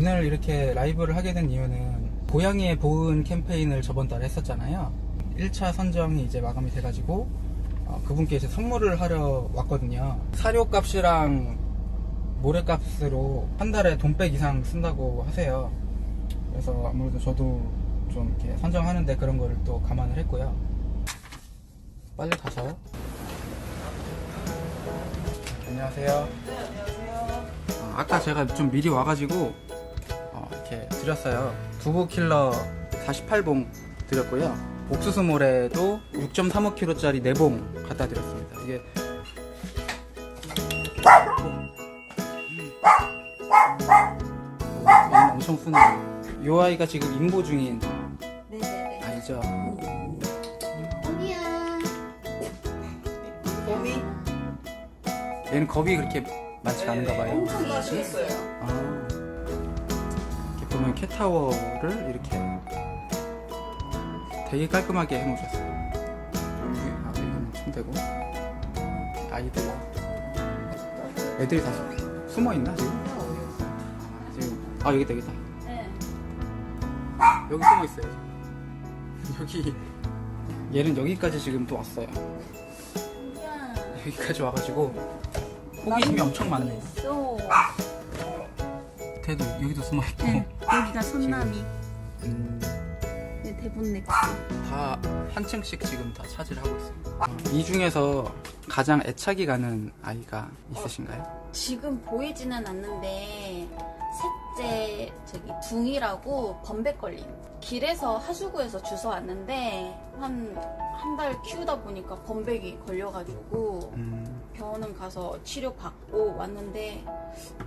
오늘 이렇게 라이브를 하게 된 이유는 고양이의 보은 캠페인을 저번 달에 했었잖아요. 1차 선정이 이제 마감이 돼가지고 어, 그분께 이제 선물을 하러 왔거든요. 사료값이랑 모래값으로 한 달에 돈백 이상 쓴다고 하세요. 그래서 아무래도 저도 좀 이렇게 선정하는데 그런 거를 또 감안을 했고요. 빨리 가서. 안녕하세요. 어, 아까 제가 좀 미리 와가지고 드렸어요. 두부 킬러 48봉 드렸고요. 옥수수 모래도 6.35kg짜리 4봉 갖다 드렸습니다. 이게 얘는 엄청 쓰네. 요 아이가 지금 임보 중인 네네네. 봄이 얘는 겁이 그렇게 많지 않은가 봐요. 엄청 맛있겠어요. 아, 보면 캣타워를 이렇게 되게 깔끔하게 해놓으셨어요. 여기, 아, 여기는 침대고. 아이들. 애들이 다 숨어 있나, 지금? 아, 지금. 아, 여기 있다, 여기 있다. 네. 여기 숨어 있어요. 여기. 얘는 여기까지 지금 또 왔어요. 여기까지 와가지고. 호기심이 엄청 많네. 또. 걔도 여기도 숨어 있고. 네. 여기가 선남이. 음. 네, 대본 넥스. 다 한 층씩 지금 다 차지를 하고 있습니다. 이 중에서 가장 애착이 가는 아이가 있으신가요? 지금 보이지는 않는데 셋째 저기 둥이라고 범백 걸린 길에서 하수구에서 주워 왔는데 한 한 달 키우다 보니까 범백이 걸려가지고 음, 병원은 가서 치료 받고 왔는데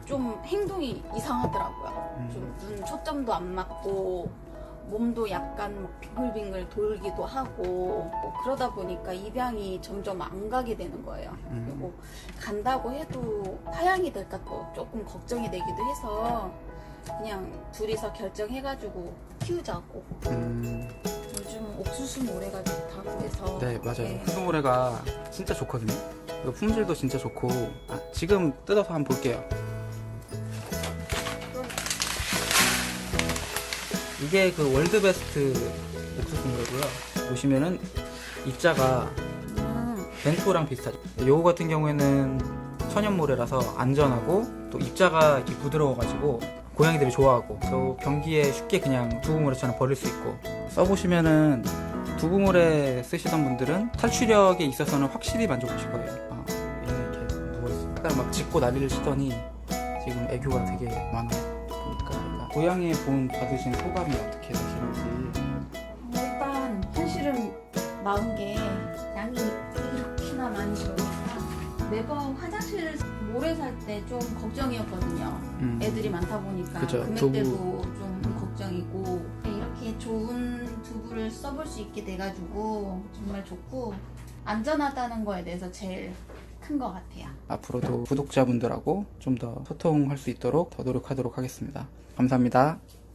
좀 행동이 이상하더라고요. 음. 좀눈 초점도 안 맞고 몸도 약간 막 빙글빙글 돌기도 하고 뭐 그러다 보니까 입양이 점점 안 가게 되는 거예요. 음. 그리고 간다고 해도 파양이 될까 또 조금 걱정이 되기도 해서 그냥 둘이서 결정해가지고 키우자고. 음, 요즘 옥수수 모래가 좋다고 해서 네 맞아요. 네. 푸드모래가 진짜 좋거든요. 이거 품질도 진짜 좋고 아, 지금 뜯어서 한번 볼게요. 이게 그 월드베스트 옥수수 모래고요. 보시면은 입자가 음, 벤토랑 비슷하죠. 요거 같은 경우에는 천연 모래라서 안전하고 또 입자가 이렇게 부드러워가지고 고양이들이 좋아하고 또 경기에 쉽게 그냥 두부모래처럼 버릴 수 있고 써보시면은 두부모래 쓰시던 분들은 탈취력에 있어서는 확실히 만족하실 거예요. 아, 이렇게 누워있어요. 약간 막 짖고 난리를 치더니 지금 애교가 되게 많아요. 얘가 고양이의 본 받으신 소감이 어떻게 되시는지 일단 현실은 나은 게 양이 이렇게나 많이 들어오니까 매번 화장실 모래 살 때 좀 걱정이었거든요. 음, 애들이 많다 보니까 그죠, 금액대도 두부. 좀 걱정이고 이렇게 좋은 두부를 써볼 수 있게 돼가지고 정말 좋고 안전하다는 거에 대해서 제일 큰 것 같아요. 앞으로도 구독자분들하고 좀 더 소통할 수 있도록 더 노력하도록 하겠습니다. 감사합니다.